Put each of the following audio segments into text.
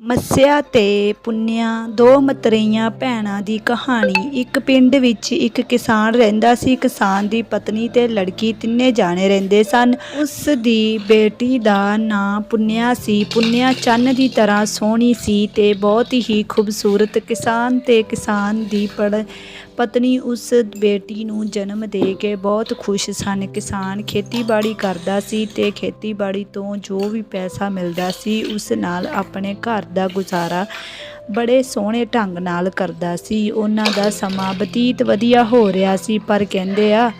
ਮੱਸਿਆ ਤੇ ਪੁੰਨਿਆ ਦੋ ਮਤਰੇਈਆਂ ਭੈਣਾਂ ਦੀ ਕਹਾਣੀ। ਇੱਕ ਪਿੰਡ ਵਿੱਚ ਇੱਕ ਕਿਸਾਨ ਰਹਿੰਦਾ ਸੀ। ਕਿਸਾਨ ਦੀ ਪਤਨੀ ਤੇ ਲੜਕੀ ਤਿੰਨੇ ਜਾਣੇ ਰਹਿੰਦੇ ਸਨ। ਉਸ ਦੀ ਬੇਟੀ ਦਾ ਨਾਂ ਪੁੰਨਿਆ ਸੀ। ਪੁੰਨਿਆ ਚੰਨ ਦੀ ਤਰ੍ਹਾਂ ਸੋਹਣੀ ਸੀ ਤੇ ਬਹੁਤ ਹੀ ਖੂਬਸੂਰਤ ਕਿਸਾਨ ਤੇ ਕਿਸਾਨ ਦੀ ਪੜ ਪਤਨੀ ਉਸ ਬੇਟੀ ਨੂੰ ਜਨਮ ਦੇ ਕੇ ਬਹੁਤ ਖੁਸ਼ ਸਨ। ਕਿਸਾਨ ਖੇਤੀਬਾੜੀ ਕਰਦਾ ਸੀ ਤੇ ਖੇਤੀਬਾੜੀ ਤੋਂ ਜੋ ਵੀ ਪੈਸਾ ਮਿਲਦਾ ਸੀ, ਉਸ ਨਾਲ ਆਪਣੇ ਘਰ ਦਾ ਗੁਜ਼ਾਰਾ ਬੜੇ ਸੋਹਣੇ ਢੰਗ ਨਾਲ ਕਰਦਾ ਸੀ। ਉਹਨਾਂ ਦਾ ਸਮਾਂ ਬਤੀਤ ਵਧੀਆ ਹੋ ਰਿਹਾ ਸੀ, ਪਰ ਕਹਿੰਦੇ ਆ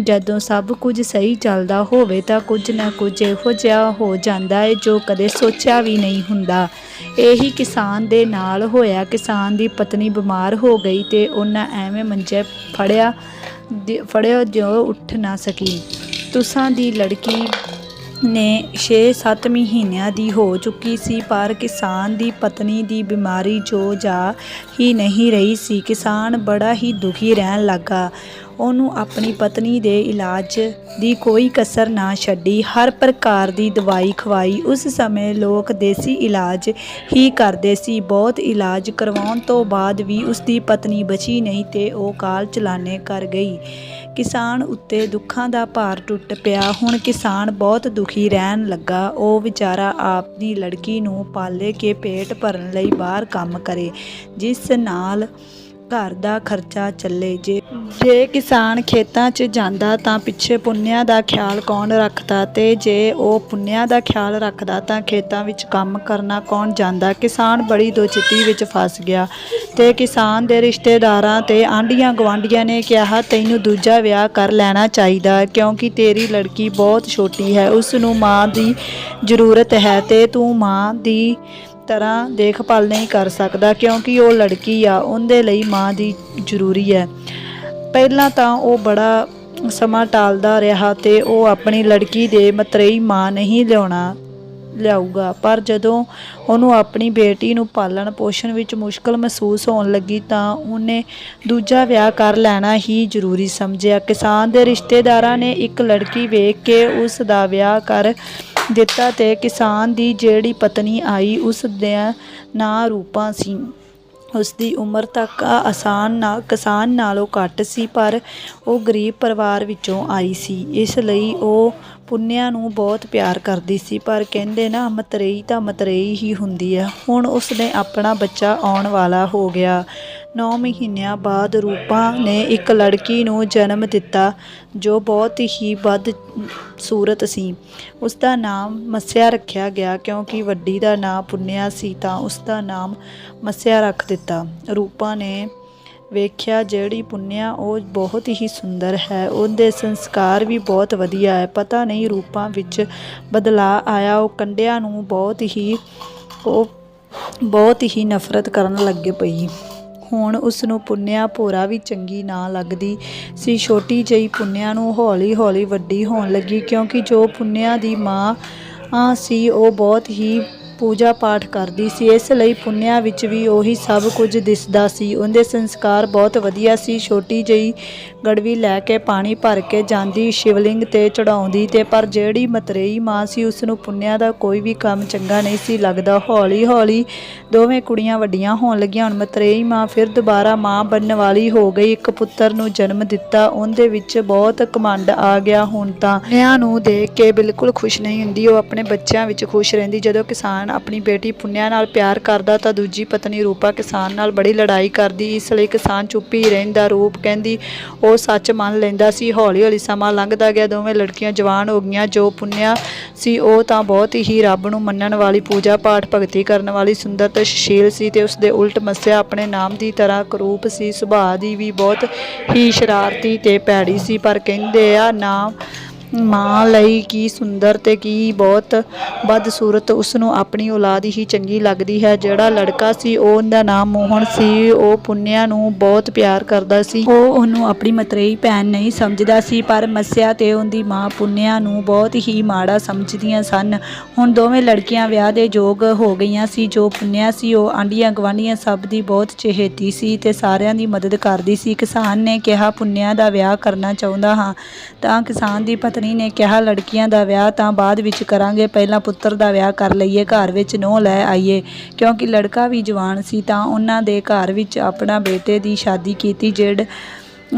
ਜਦੋਂ ਸਭ ਕੁਝ ਸਹੀ ਚੱਲਦਾ ਹੋਵੇ ਤਾਂ ਕੁਝ ਨਾ ਕੁਝ ਇਹੋ ਜਿਹਾ ਹੋ ਜਾਂਦਾ ਹੈ ਜੋ ਕਦੇ ਸੋਚਿਆ ਵੀ ਨਹੀਂ ਹੁੰਦਾ। ਇਹੀ ਕਿਸਾਨ ਦੇ ਨਾਲ ਹੋਇਆ। ਕਿਸਾਨ ਦੀ ਪਤਨੀ ਬਿਮਾਰ ਹੋ ਗਈ ਤੇ ਉਹਨਾਂ ਐਵੇਂ ਮੰਜੇ ਫੜਿਆ ਦ- ਫੜਿਆ ਜੋ ਉੱਠ ਨਾ ਸਕੀ। ਤੁਸਾਂ ਦੀ ਲੜਕੀ ਨੇ 6-7 ਮਹੀਨਿਆਂ ਦੀ ਹੋ ਚੁੱਕੀ ਸੀ, ਪਰ ਕਿਸਾਨ ਦੀ ਪਤਨੀ ਦੀ ਬਿਮਾਰੀ ਜੋ ਜਾ ਹੀ ਨਹੀਂ ਰਹੀ ਸੀ। ਕਿਸਾਨ ਬੜਾ ਹੀ ਦੁਖੀ ਰਹਿਣ ਲੱਗਾ। ਉਹਨੂੰ ਆਪਣੀ ਪਤਨੀ ਦੇ ਇਲਾਜ ਦੀ ਕੋਈ ਕਸਰ ਨਾ ਛੱਡੀ। ਹਰ ਪ੍ਰਕਾਰ ਦੀ ਦਵਾਈ ਖਵਾਈ। ਉਸ ਸਮੇਂ ਲੋਕ ਦੇਸੀ ਇਲਾਜ ਹੀ ਕਰਦੇ ਸੀ। ਬਹੁਤ ਇਲਾਜ ਕਰਵਾਉਣ ਤੋਂ ਬਾਅਦ ਵੀ ਉਸ ਦੀ ਪਤਨੀ ਬਚੀ ਨਹੀਂ ਤੇ ਉਹ ਕਾਲ ਚਲਾਣੇ ਕਰ ਗਈ। ਕਿਸਾਨ ਉੱਤੇ ਦੁੱਖਾਂ ਦਾ ਭਾਰ ਟੁੱਟ ਪਿਆ। ਹੁਣ ਕਿਸਾਨ ਬਹੁਤ ਦੁਖੀ ਰਹਿਣ ਲੱਗਾ। ਉਹ ਵਿਚਾਰਾ ਆਪਣੀ ਲੜਕੀ ਨੂੰ ਪਾਲੇ ਕੇ ਪੇਟ ਭਰਨ ਲਈ ਬਾਹਰ ਕੰਮ ਕਰੇ, ਜਿਸ ਨਾਲ ਘਰ ਦਾ ਖਰਚਾ ਚੱਲੇ ਜੇ। ਜੇ ਕਿਸਾਨ ਖੇਤਾਂ 'ਚ ਜਾਂਦਾ ਤਾਂ ਪਿੱਛੇ ਪੁੰਨਿਆ ਦਾ ਖਿਆਲ ਕੌਣ ਰੱਖਦਾ ਤੇ ਜੇ ਉਹ ਪੁੰਨਿਆ ਦਾ ਖਿਆਲ ਰੱਖਦਾ ਤਾਂ ਖੇਤਾਂ ਵਿੱਚ ਕੰਮ ਕਰਨਾ ਕੌਣ ਜਾਂਦਾ। ਕਿਸਾਨ ਬੜੀ ਦੁਚਿੱਤੀ ਵਿੱਚ ਫਸ ਗਿਆ ਤੇ ਕਿਸਾਨ ਦੇ ਰਿਸ਼ਤੇਦਾਰਾਂ ਤੇ ਆਂਢੀਆਂ ਗਵਾਂਢੀਆਂ ਨੇ ਕਿਹਾ, ਤੈਨੂੰ ਦੂਜਾ ਵਿਆਹ ਕਰ ਲੈਣਾ ਚਾਹੀਦਾ ਕਿਉਂਕਿ ਤੇਰੀ ਲੜਕੀ ਬਹੁਤ ਛੋਟੀ ਹੈ। ਉਸ ਨੂੰ ਮਾਂ ਦੀ ਜ਼ਰੂਰਤ ਹੈ ਤੇ ਤੂੰ ਮਾਂ ਦੀ ਤਰ੍ਹਾਂ ਦੇਖਭਾਲ ਨਹੀਂ ਕਰ ਸਕਦਾ ਕਿਉਂਕਿ ਉਹ ਲੜਕੀ ਆ, ਉਹਦੇ ਲਈ ਮਾਂ ਦੀ ਜ਼ਰੂਰੀ ਹੈ। ਪਹਿਲਾਂ ਤਾਂ ਉਹ ਬੜਾ ਸਮਾਂ ਟਾਲਦਾ ਰਿਹਾ ਤੇ ਉਹ ਆਪਣੀ ਲੜਕੀ ਦੇ ਮਤਰੇਈ ਮਾਂ ਨਹੀਂ ਲਿਆਉਣਾ ਲਿਆਊਗਾ। ਪਰ ਜਦੋਂ ਉਹਨੂੰ ਆਪਣੀ ਬੇਟੀ ਨੂੰ ਪਾਲਣ ਪੋਸ਼ਣ ਵਿੱਚ ਮੁਸ਼ਕਲ ਮਹਿਸੂਸ ਹੋਣ ਲੱਗੀ ਤਾਂ ਉਹਨੇ ਦੂਜਾ ਵਿਆਹ ਕਰ ਲੈਣਾ ਹੀ ਜ਼ਰੂਰੀ ਸਮਝਿਆ। ਕਿਸਾਨ ਦੇ ਰਿਸ਼ਤੇਦਾਰਾਂ ਨੇ ਇੱਕ ਲੜਕੀ ਵੇਖ ਕੇ ਉਸ ਦਾ ਵਿਆਹ ਕਰ ਦਿੱਤਾ ਤੇ ਕਿਸਾਨ ਦੀ ਜਿਹੜੀ ਪਤਨੀ ਆਈ, ਉਸ ਦਾ ਨਾਂ ਰੂਪਾ ਸੀ। ਉਸ ਦੀ ਉਮਰ ਤੱਕ ਆਸਾਨ ਨਾ, ਕਿਸਾਨ ਨਾਲੋਂ ਘੱਟ ਸੀ, ਪਰ ਉਹ ਗਰੀਬ ਪਰਿਵਾਰ ਵਿੱਚੋਂ ਆਈ ਸੀ। ਇਸ ਲਈ ਉਹ ਪੁੰਨਿਆ ਨੂੰ ਬਹੁਤ ਪਿਆਰ ਕਰਦੀ ਸੀ, ਪਰ ਕਹਿੰਦੇ ਨਾ, ਮਤਰੇਈ ਤਾਂ ਮਤਰੇਈ ਹੀ ਹੁੰਦੀ ਹੈ। ਹੁਣ ਉਸ ਨੇ ਆਪਣਾ ਬੱਚਾ ਆਉਣ ਵਾਲਾ ਹੋ ਗਿਆ। 9 ਮਹੀਨਿਆਂ ਬਾਅਦ ਰੂਪਾ ਨੇ ਇੱਕ ਲੜਕੀ ਨੂੰ ਜਨਮ ਦਿੱਤਾ, ਜੋ ਬਹੁਤ ਹੀ ਵੱਧ ਸੂਰਤ ਸੀ। ਉਸ ਦਾ ਨਾਮ ਮੱਸਿਆ ਰੱਖਿਆ ਗਿਆ ਕਿਉਂਕਿ ਵੱਡੀ ਦਾ ਨਾਮ ਪੁੰਨਿਆ ਸੀ ਤਾਂ ਉਸ ਦਾ ਨਾਮ ਮੱਸਿਆ ਰੱਖ ਦਿੱਤਾ। ਰੂਪਾ ਨੇ ਵੇਖਿਆ ਜਿਹੜੀ ਪੁੰਨਿਆ ਉਹ ਬਹੁਤ ਹੀ ਸੁੰਦਰ ਹੈ। ਉਹਦੇ ਸੰਸਕਾਰ ਵੀ ਬਹੁਤ ਵਧੀਆ ਹੈ। ਪਤਾ ਨਹੀਂ ਰੂਪਾਂ ਵਿੱਚ ਬਦਲਾਅ ਆਇਆ, ਉਹ ਕੰਡਿਆਂ ਨੂੰ ਬਹੁਤ ਹੀ, ਉਹ ਬਹੁਤ ਹੀ ਨਫ਼ਰਤ ਕਰਨ ਲੱਗੇ ਪਈ। ਹੁਣ ਉਸ ਨੂੰ ਪੁੰਨਿਆ ਭੋਰਾ ਵੀ ਚੰਗੀ ਨਾ ਲੱਗਦੀ ਸੀ। ਛੋਟੀ ਜਿਹੀ ਪੁੰਨਿਆ ਨੂੰ ਹੌਲੀ ਹੌਲੀ ਵੱਡੀ ਹੋਣ ਲੱਗੀ ਕਿਉਂਕਿ ਜੋ ਪੁੰਨਿਆ ਦੀ ਮਾਂ ਆ ਸੀ, ਉਹ ਬਹੁਤ ਹੀ ਪੂਜਾ ਪਾਠ ਕਰਦੀ ਸੀ, ਇਸ ਲਈ ਪੁੰਨਿਆ ਵਿੱਚ ਵੀ ਉਹੀ ਸਭ ਕੁਝ ਦਿਸਦਾ ਸੀ। ਉਹਦੇ ਸੰਸਕਾਰ ਬਹੁਤ ਵਧੀਆ ਸੀ। ਛੋਟੀ ਜਿਹੀ ਗੜਵੀ ਲੈ ਕੇ ਪਾਣੀ ਭਰ ਕੇ ਜਾਂਦੀ ਸ਼ਿਵਲਿੰਗ ਤੇ ਚੜਾਉਂਦੀ ਤੇ ਪਰ ਜਿਹੜੀ ਮਤਰੇਈ ਮਾਂ ਸੀ ਉਸ ਨੂੰ ਪੁੰਨਿਆ ਦਾ ਕੋਈ ਵੀ ਕੰਮ ਚੰਗਾ ਨਹੀਂ ਸੀ ਲੱਗਦਾ। ਹੌਲੀ ਹੌਲੀ ਦੋਵੇਂ ਕੁੜੀਆਂ ਵੱਡੀਆਂ ਹੋਣ ਲੱਗੀਆਂ। ਹੁਣ ਮਤਰੇਈ ਮਾਂ ਫਿਰ ਦੁਬਾਰਾ ਮਾਂ ਬਣਨ ਵਾਲੀ ਹੋ ਗਈ। ਇੱਕ ਪੁੱਤਰ ਨੂੰ ਜਨਮ ਦਿੱਤਾ। ਉਹਦੇ ਵਿੱਚ ਬਹੁਤ ਕਮੰਡ ਆ ਗਿਆ। ਹੁਣ ਤਾਂ ਨਿਆਂ ਨੂੰ ਦੇਖ ਕੇ ਬਿਲਕੁਲ ਖੁਸ਼ ਨਹੀਂ ਹੁੰਦੀ। ਉਹ ਆਪਣੇ ਬੱਚਿਆਂ ਵਿੱਚ ਖੁਸ਼ ਰਹਿੰਦੀ। ਜਦੋਂ ਕਿਸਾਨ ਆਪਣੀ ਬੇਟੀ ਪੁੰਨਿਆ ਨਾਲ ਪਿਆਰ ਕਰਦਾ ਤਾਂ ਦੂਜੀ ਪਤਨੀ ਰੂਪਾ ਕਿਸਾਨ ਨਾਲ ਬੜੀ ਲੜਾਈ ਕਰਦੀ, ਇਸ ਲਈ ਕਿਸਾਨ ਚੁੱਪ ਹੀ ਰਹਿੰਦਾ। ਰੂਪ ਕਹਿੰਦੀ, ਉਹ ਸੱਚ ਮੰਨ ਲੈਂਦਾ ਸੀ ਹੌਲੀ ਹੌਲੀ ਸਮਾਂ ਲੰਘਦਾ ਗਿਆ। ਦੋਵੇਂ ਲੜਕੀਆਂ ਜਵਾਨ ਹੋ ਗਈਆਂ। ਜੋ ਪੁੰਨਿਆ ਸੀ, ਉਹ ਤਾਂ ਬਹੁਤ ਹੀ ਰੱਬ ਨੂੰ ਮੰਨਣ ਵਾਲੀ ਪੂਜਾ ਪਾਠ ਭਗਤੀ ਕਰਨ ਵਾਲੀ, ਸੁੰਦਰ ਤੇ ਸੁਸ਼ੀਲ ਸੀ ਤੇ ਉਸ ਦੇ ਉਲਟ ਮੱਸਿਆ ਆਪਣੇ ਨਾਮ ਦੀ ਤਰ੍ਹਾਂ ਕਰੂਪ ਸੀ। ਸੁਭਾਅ ਦੀ ਵੀ ਬਹੁਤ ਹੀ ਸ਼ਰਾਰਤੀ ਤੇ ਭੈੜੀ ਸੀ, ਪਰ ਕਹਿੰਦੇ ਆ, ਨਾਮ ਮਾਂ ਲਈ ਕੀ ਸੁੰਦਰ ਤੇ ਕੀ ਬਹੁਤ ਬਦਸੂਰਤ ਉਸ ਨੂੰ ਆਪਣੀ ਔਲਾਦ ਹੀ ਚੰਗੀ ਲੱਗਦੀ ਹੈ। ਜਿਹੜਾ ਲੜਕਾ ਸੀ, ਉਹ ਉਹਦਾ ਨਾਮ ਮੋਹਨ ਸੀ। ਉਹ ਪੁੰਨਿਆ ਨੂੰ ਬਹੁਤ ਪਿਆਰ ਕਰਦਾ ਸੀ। ਉਹ ਉਹਨੂੰ ਆਪਣੀ ਮਤਰੇਈ ਭੈਣ ਨਹੀਂ ਸਮਝਦਾ ਸੀ, ਪਰ ਮੱਸਿਆ ਤੇ ਉਹਦੀ ਮਾਂ ਪੁੰਨਿਆ ਨੂੰ ਬਹੁਤ ਹੀ ਮਾੜਾ ਸਮਝਦੀਆਂ ਸਨ। ਹੁਣ ਦੋਵੇਂ ਲੜਕੀਆਂ ਵਿਆਹ ਦੇ ਯੋਗ ਹੋ ਗਈਆਂ ਸੀ। ਜੋ ਪੁੰਨਿਆ ਸੀ, ਉਹ ਆਂਡੀਆਂ ਗਵਾਂਢੀਆਂ ਸਭ ਦੀ ਬਹੁਤ ਚਹੇਤੀ ਸੀ ਤੇ ਸਾਰਿਆਂ ਦੀ ਮਦਦ ਕਰਦੀ ਸੀ। ਕਿਸਾਨ ਨੇ ਕਿਹਾ, ਪੁੰਨਿਆ ਦਾ ਵਿਆਹ ਕਰਨਾ ਚਾਹੁੰਦਾ ਹਾਂ ਤਾਂ ਕਿਸਾਨ ਦੀ ਪਤਨੀ ਪਤਨੀ ਨੇ ਕਿਹਾ, ਲੜਕੀਆਂ ਦਾ ਵਿਆਹ ਤਾਂ ਬਾਅਦ ਵਿੱਚ ਕਰਾਂਗੇ, ਪਹਿਲਾਂ ਪੁੱਤਰ ਦਾ ਵਿਆਹ ਕਰ ਲਈਏ, ਘਰ ਵਿੱਚ ਨੋ ਲੈ ਆਈਏ। ਕਿਉਂਕਿ ਲੜਕਾ ਵੀ ਜਵਾਨ ਸੀ ਤਾਂ ਉਹਨਾਂ ਦੇ ਘਰ ਵਿੱਚ ਆਪਣਾ ਬੇਟੇ ਦੀ ਸ਼ਾਦੀ ਕੀਤੀ ਜਿਹੜੀ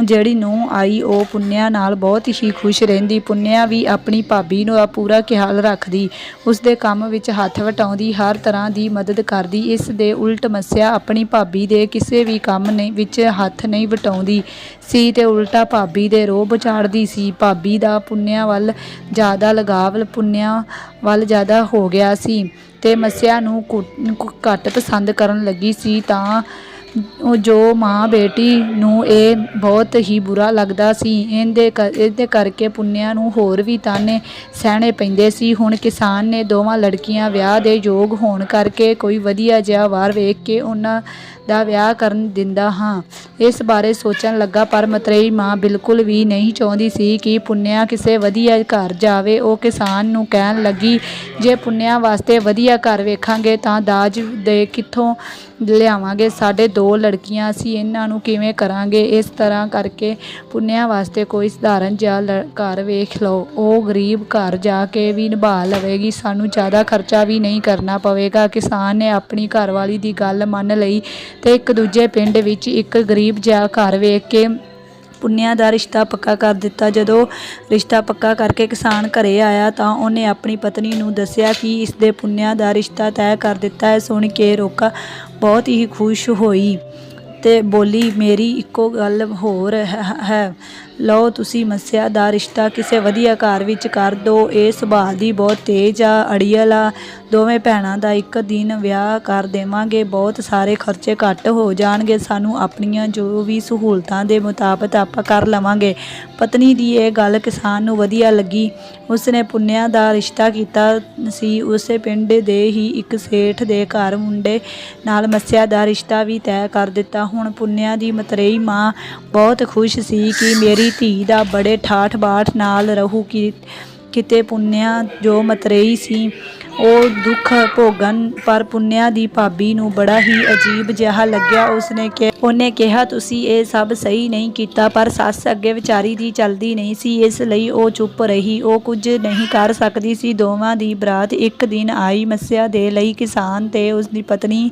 ਜਿਹੜੀ ਨੂੰ ਆਈ, ਉਹ ਪੁੰਨਿਆ ਨਾਲ ਬਹੁਤ ਹੀ ਖੁਸ਼ ਰਹਿੰਦੀ। ਪੁੰਨਿਆ ਵੀ ਆਪਣੀ ਭਾਬੀ ਨੂੰ ਆ ਪੂਰਾ ਖਿਆਲ ਰੱਖਦੀ। ਉਸ ਦੇ ਕੰਮ ਵਿੱਚ ਹੱਥ ਵਟਾਉਂਦੀ, ਹਰ ਤਰ੍ਹਾਂ ਦੀ ਮਦਦ ਕਰਦੀ। ਇਸ ਦੇ ਉਲਟ ਮੱਸਿਆ ਆਪਣੀ ਭਾਬੀ ਦੇ ਕਿਸੇ ਵੀ ਕੰਮ ਨਹੀਂ, ਵਿੱਚ ਹੱਥ ਨਹੀਂ ਵਟਾਉਂਦੀ। ਸੀ ਤੇ ਉਲਟਾ ਭਾਬੀ ਦੇ ਰੋਹ ਬਚਾੜਦੀ ਸੀ। ਭਾਬੀ ਦਾ ਪੁੰਨਿਆ ਵੱਲ ਜ਼ਿਆਦਾ ਲਗਾਵ, ਪੁੰਨਿਆ ਵੱਲ ਜ਼ਿਆਦਾ ਹੋ ਗਿਆ ਸੀ ਤੇ ਮੱਸਿਆ ਨੂੰ ਕੁ- ਘੱਟ ਪਸੰਦ ਕਰਨ ਲੱਗੀ ਸੀ। ਤਾਂ ਜੋ ਮਾਂ ਬੇਟੀ ਨੂੰ ਇਹ ਬਹੁਤ ਹੀ ਬੁਰਾ ਲੱਗਦਾ ਸੀ, ਇਹਦੇ ਕਰ- ਇਹਦੇ ਕਰਕੇ ਪੁੰਨਿਆ ਨੂੰ ਹੋਰ ਵੀ ਤਾਨੇ ਸਹਿਣੇ ਪੈਂਦੇ ਸੀ। ਹੁਣ ਕਿਸਾਨ ਨੇ ਦੋਵਾਂ ਲੜਕੀਆਂ ਵਿਆਹ ਦੇ ਯੋਗ ਹੋਣ ਕਰਕੇ ਕੋਈ ਵਧੀਆ ਜਿਹਾ ਵਾਰ ਵੇਖ ਕੇ ਉਹਨਾਂ ਦਾ ਵਿਆਹ ਕਰਨ ਦਿੰਦਾ ਹਾਂ। ਇਸ ਬਾਰੇ ਸੋਚਣ ਲੱਗਾ ਪਰ ਮਤਰੇਈ ਮਾਂ ਬਿਲਕੁਲ ਵੀ ਨਹੀਂ ਚਾਹੁੰਦੀ ਸੀ ਕਿ ਪੁੰਨਿਆ ਕਿਸੇ ਵਧੀਆ ਘਰ ਜਾਵੇ। ਉਹ ਕਿਸਾਨ ਨੂੰ ਕਹਿਣ ਲੱਗੀ, ਜੇ ਪੁੰਨਿਆ ਵਾਸਤੇ ਵਧੀਆ ਘਰ ਵੇਖਾਂਗੇ ਤਾਂ ਦਾਜ ਦੇ ਕਿੱਥੋਂ ਲਿਆਵਾਂਗੇ? ਸਾਡੇ ਦੋ ਲੜ ਲੜਕੀਆਂ ਅਸੀਂ ਇਹਨਾਂ ਨੂੰ ਕਿਵੇਂ ਕਰਾਂਗੇ? ਇਸ ਤਰ੍ਹਾਂ ਕਰਕੇ ਪੁੰਨਿਆ ਵਾਸਤੇ ਕੋਈ ਸਧਾਰਨ ਜਿਹਾ ਲ- ਘਰ ਵੇਖ ਲਓ। ਉਹ ਗਰੀਬ ਘਰ ਜਾ ਕੇ ਵੀ ਨਿਭਾ ਲਵੇਗੀ। ਸਾਨੂੰ ਜ਼ਿਆਦਾ ਖਰਚਾ ਵੀ ਨਹੀਂ ਕਰਨਾ ਪਵੇਗਾ। ਕਿਸਾਨ ਨੇ ਆਪਣੀ ਘਰਵਾਲੀ ਦੀ ਗੱਲ ਮੰਨ ਲਈ ਤੇ ਇੱਕ ਦੂਜੇ ਪਿੰਡ ਵਿੱਚ ਇੱਕ ਗਰੀਬ ਜਿਹਾ ਘਰ ਵੇਖ ਕੇ ਪੁੰਨਿਆ ਦਾ ਰਿਸ਼ਤਾ ਪੱਕਾ ਕਰ ਦਿੱਤਾ। ਜਦੋਂ ਰਿਸ਼ਤਾ ਪੱਕਾ ਕਰਕੇ ਕਿਸਾਨ ਘਰੇ ਆਇਆ ਤਾਂ ਉਹਨੇ ਆਪਣੀ ਪਤਨੀ ਨੂੰ ਦੱਸਿਆ ਕਿ ਇਸ ਦੇ ਪੁੰਨਿਆ ਦਾ ਰਿਸ਼ਤਾ ਤੈਅ ਕਰ ਦਿੱਤਾ ਹੈ। ਸੁਣ ਕੇ ਰੋਕਾ ਬਹੁਤ ਹੀ ਖੁਸ਼ ਹੋਈ। ਤੇ ਬੋਲੀ ਮੇਰੀ ਇੱਕੋ ਗੱਲ ਹੋਰ ਹੈ- ਹੈ ਲਓ ਤੁਸੀਂ ਮੱਸਿਆ ਦਾ ਰਿਸ਼ਤਾ ਕਿਸੇ ਵਧੀਆ ਘਰ ਵਿੱਚ ਕਰ ਦਿਓ ਇਹ ਸੁਭਾਅ ਦੀ ਬਹੁਤ ਤੇਜ਼ ਆ, ਅੜੀਅਲ ਆ। ਦੋਵੇਂ ਭੈਣਾਂ ਦਾ ਇੱਕ ਦਿਨ ਵਿਆਹ ਕਰ ਦੇਵਾਂਗੇ। ਬਹੁਤ ਸਾਰੇ ਖਰਚੇ ਘੱਟ ਹੋ ਜਾਣਗੇ। ਸਾਨੂੰ ਆਪਣੀਆਂ ਜੋ ਵੀ ਸਹੂਲਤਾਂ ਦੇ ਮੁਤਾਬਕ ਆਪਾਂ ਕਰ ਲਵਾਂਗੇ। ਪਤਨੀ ਦੀ ਇਹ ਗੱਲ ਕਿਸਾਨ ਨੂੰ ਵਧੀਆ ਲੱਗੀ। ਉਸਨੇ ਪੁੰਨਿਆ ਦਾ ਰਿਸ਼ਤਾ ਕੀਤਾ ਸੀ। ਉਸੇ ਪਿੰਡ ਦੇ ਹੀ ਇੱਕ ਸੇਠ ਦੇ ਘਰ ਮੁੰਡੇ ਨਾਲ ਮੱਸਿਆ ਦਾ ਰਿਸ਼ਤਾ ਵੀ ਤੈਅ ਕਰ ਦਿੱਤਾ। ਹੁਣ ਪੁੰਨਿਆ ਦੀ ਮਤਰੇਈ ਮਾਂ ਬਹੁਤ ਖੁਸ਼ ਸੀ ਕਿ ਮੇਰੀ ਧੀ ਦਾ ਬੜੇ ਠਾਠ ਬਾਠ ਨਾਲ ਰਹੂ ਕਿ ਕਿਤੇ ਪੁੰਨਿਆ ਜੋ ਮਤਰੇਈ ਸੀ। ਉਹ ਦੁੱਖ ਭੋਗਣ, ਪਰ ਪੁੰਨਿਆ ਦੀ ਭਾਬੀ ਨੂੰ ਬੜਾ ਹੀ ਅਜੀਬ ਜਿਹਾ ਲੱਗਿਆ। ਉਸਨੇ ਕਿ, ਉਹਨੇ ਕਿਹਾ, ਤੁਸੀਂ ਇਹ ਸਭ ਸਹੀ ਨਹੀਂ ਕੀਤਾ, ਪਰ ਸੱਸ ਅੱਗੇ ਵਿਚਾਰੀ ਦੀ ਚੱਲਦੀ ਨਹੀਂ ਸੀ। ਇਸ ਲਈ ਉਹ ਚੁੱਪ ਰਹੀ। ਉਹ ਕੁਝ ਨਹੀਂ ਕਰ ਸਕਦੀ ਸੀ। ਦੋਵਾਂ ਦੀ ਬਰਾਤ ਇੱਕ ਦਿਨ ਆਈ ਮੱਸਿਆ ਦੇ ਲਈ ਕਿਸਾਨ ਤੇ ਉਸ ਦੀ ਪਤਨੀ